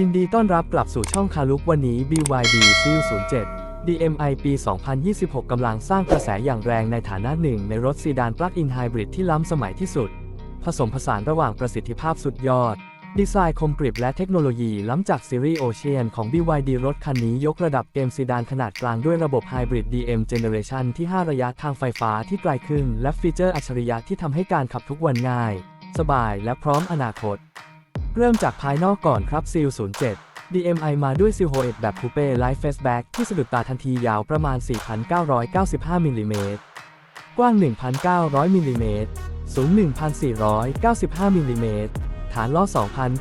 ยินดีต้อนรับกลับสู่ช่องคาลุกวันนี้ BYD Seal 07 DMI ปี 2026 กำลังสร้างกระแสอย่างแรงในฐานะหนึ่งในรถซีดานปลั๊กอินไฮบริดที่ล้ำสมัยที่สุด ผสมผสานระหว่างประสิทธิภาพสุดยอด ดีไซน์คมกริบและเทคโนโลยีล้ำจากซีรีส์โอเชียนของ BYD รถคันนี้ยกระดับเกมซีดานขนาดกลางด้วยระบบไฮบริด DM Generation ที่ 5 ระยะทางไฟฟ้าที่ไกลขึ้น และฟีเจอร์อัจฉริยะที่ทำให้การขับทุกวันง่าย สบายและพร้อมอนาคต เริ่มจากภายนอกก่อนครับ Seal 07 DMI มาด้วย Seal h o e แบบคูเป้ไลฟ์เฟสแบ็กที่สะดุดตาทันทียาวประมาณ 4,995มิลลิเมตรกว้าง 1,900มิลลิเมตรสูง 1,495มิลลิเมตรฐานล้อ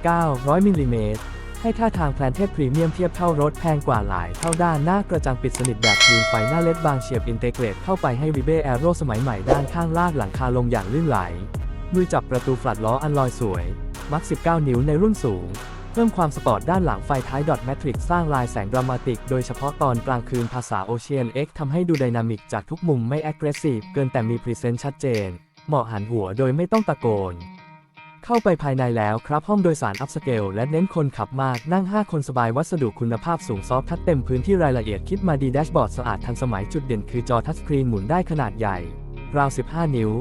2,900มิลลิเมตรให้ท่าทางแพลนเทสพรีเมียมเทียบเท่ารถแพงกว่าหลายเท่าด้านหน้ากระจังปิดสนิทแบบคลีนไฟหน้าเล็ดบางเฉียบอินเตเกรตเข้าไปให้วิเบแอโร่สมัยใหม่ด้านข้างลากหลังคาลงอย่างลื่นไหล มือจับประตูฟลัดล้ออันลอยสวย มัก19 นิ้วในรุ่นสูง เพิ่มความสปอร์ตด้านหลังไฟท้ายดอทแมทริกสร้างลายแสงดรามาติก โดยเฉพาะตอนกลางคืนภาษาโอเชียน X ทำให้ดูไดนามิกจากทุกมุมไม่แอ g เ e รสซีฟเกินแต่มีพรีเซนต์ชัดเจน เหมาะหันหัวโดยไม่ต้องตะโกน เข้าไปภายในแล้วครับห้องโดยสารอัพสเกลและเน้นคนขับมากนั่ง 5 คนสบายวัสดุคุณภาพสูงซอฟทัชเต็มพื้นที่รายละเอียดคิดมาดีแดชบอร์ดสะอาดทันสมัยจุดเด่นคือจอทัชสกรีนหมุนได้ขนาดใหญ่ราว 15 นิ้ว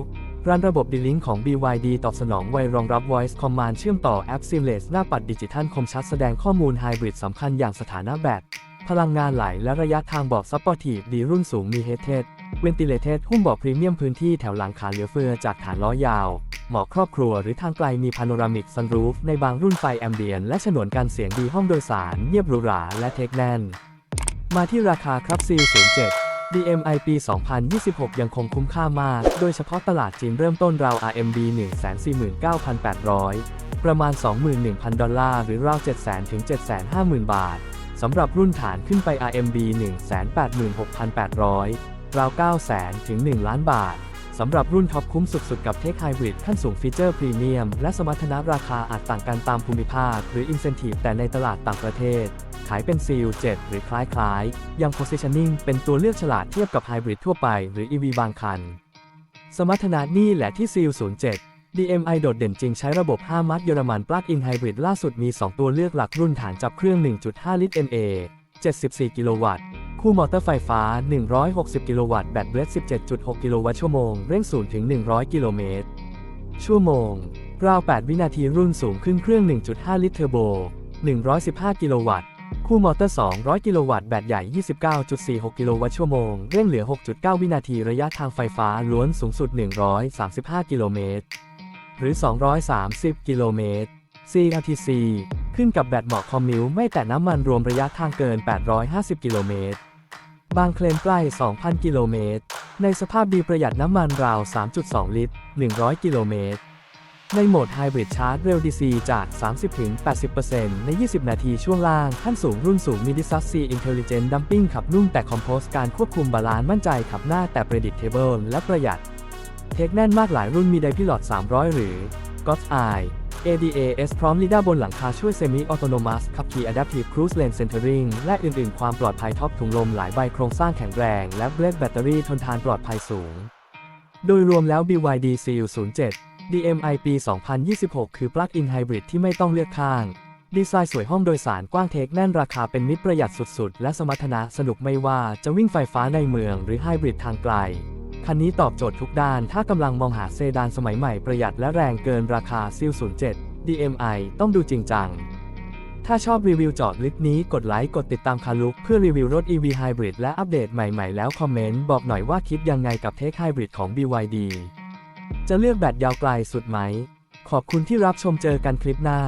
รันระบบ D-Link ของ BYD ตอบสนองไวรองรับ Voice Command เชื่อมต่อแอป Seamless หน้าปัดดิจิทัลคมชัดแสดงข้อมูลไฮบริดสำคัญอย่างสถานะแบตพลังงานไหลและระยะทางบอกซัพพอร์ตีฟดีรุ่นสูงมี Heated Ventilated หุ้มบอกพรีเมียมพื้นที่แถวหลังขาเหลือเฟือจากฐานล้อยาว เหมาะครอบครัวหรือทางไกลมีพาโนรามิกซันรูฟในบางรุ่นไฟแอมเบียนและฉนวนการเสียงดีห้องโดยสารเงียบหรูหราและเทคแน่นมาที่ราคาครับ Seal 07 DMI ปี 2026 ยังคงคุ้มค่ามาก โดยเฉพาะตลาดจีนเริ่มต้นราว RMB 149,800 ประมาณ 21,000 ดอลลาร์ หรือราว 700,000 ถึง 750,000 บาท สำหรับรุ่นฐานขึ้นไป RMB 186,800 ราว 900,000 ถึง 1 ล้านบาท สำหรับรุ่นท็อปคุ้มสุดๆ กับเทคไฮบริดขั้นสูงฟีเจอร์พรีเมียม และสมรรถนะราคาอาจต่างกันตามภูมิภาค หรือ Incentive แต่ในตลาดต่างประเทศ ขายเป็น Seal 7หรือคล้ายๆ ยัง Positioning เป็นตัวเลือกฉลาดเทียบกับไฮบริดทั่วไปหรือ EV บางคัน สมรรถนะนี่แหละที่ Seal 07 DMI โดดเด่นจริงใช้ระบบ 5 มัดเยอรมันปลั๊กอินไฮบริดล่าสุดมี 2 ตัวเลือกหลักรุ่นฐานจับเครื่อง 1.5 ลิตร NA 74 กิโลวัตต์ คู่มอเตอร์ไฟฟ้า 160 กิโลวัตต์แบตเบรด17.6 กิโลวัตต์ชั่วโมง เร่ง0ถึง 100 กิโลเมตร ชั่วโมง ราว 8 วินาทีรุ่นสูงขึ้นเครื่อง 1.5 ลิตรเทอร์โบ 115 กิโลวัตต์ คู่มอเตอร์ 200 กิโลวัตต์แบตใหญ่ 29.46 กิโลวัตต์ชั่วโมง เร่งเหลือ 6.9 วินาทีระยะทางไฟฟ้าล้วนสูงสุด 135 กิโลเมตร หรือ 230 กิโลเมตร CRTC ขึ้นกับแบตเหมาะคอมมิวไม่แต่น้ำมันรวมระยะทางเกิน 850 กิโลเมตร บางเคลมใกล้ 2,000 กิโลเมตร ในสภาพดีประหยัดน้ำมันราว 3.2 ลิตร 100 กิโลเมตร ในโหมดไฮบริดชาร์จเร็ว DC จาก 30-80%ใน 20 นาทีช่วงล่าง ขั้นสูงรุ่นสูงมีดิซัสซีอินเทลลิเจนต์ดัมปิ้งขับนุ่มแต่คอมโพสการควบคุมบาลานซ์มั่นใจขับหน้าแต่ predictable และประหยัด เทคแน่นมากหลายรุ่นมีไดพิลอต300 หรือ God's Eye ADAS พร้อมลีดาบนหลังคาช่วยเซมิออโตโนมัสขับขี่ Adaptive Cruise Lane Centering และอื่นๆ ความปลอดภัยท็อปถุงลมหลายใบโครงสร้างแข็งแรง และเบรดแบตเตอรี่ทนทานปลอดภัยสูง โดยรวมแล้ว BYD Seal 07 DMI ปี 2026 คือปลั๊กอินไฮบริดที่ไม่ต้องเลือกข้าง ดีไซน์สวยห้องโดยสารกว้างเทคแน่นราคาเป็นมิตรประหยัดสุดๆ และสมรรถนะสนุกไม่ว่าจะวิ่งไฟฟ้าในเมืองหรือไฮบริดทางไกล คันนี้ตอบโจทย์ทุกด้าน ถ้ากำลังมองหาเซดานสมัยใหม่ประหยัดและแรงเกินราคา Seal 07 DMI ต้องดูจริงจัง ถ้าชอบรีวิวจอดลิสต์นี้กดไลค์กดติดตามคาลุกเพื่อรีวิวรถ EV Hybrid และอัปเดตใหม่ๆ แล้วคอมเมนต์บอกหน่อยว่าคิดยังไงกับเทคไฮบริดของ BYD จะเลือกแบตยาวไกลสุดไหม ขอบคุณที่รับชมเจอกันคลิปหน้า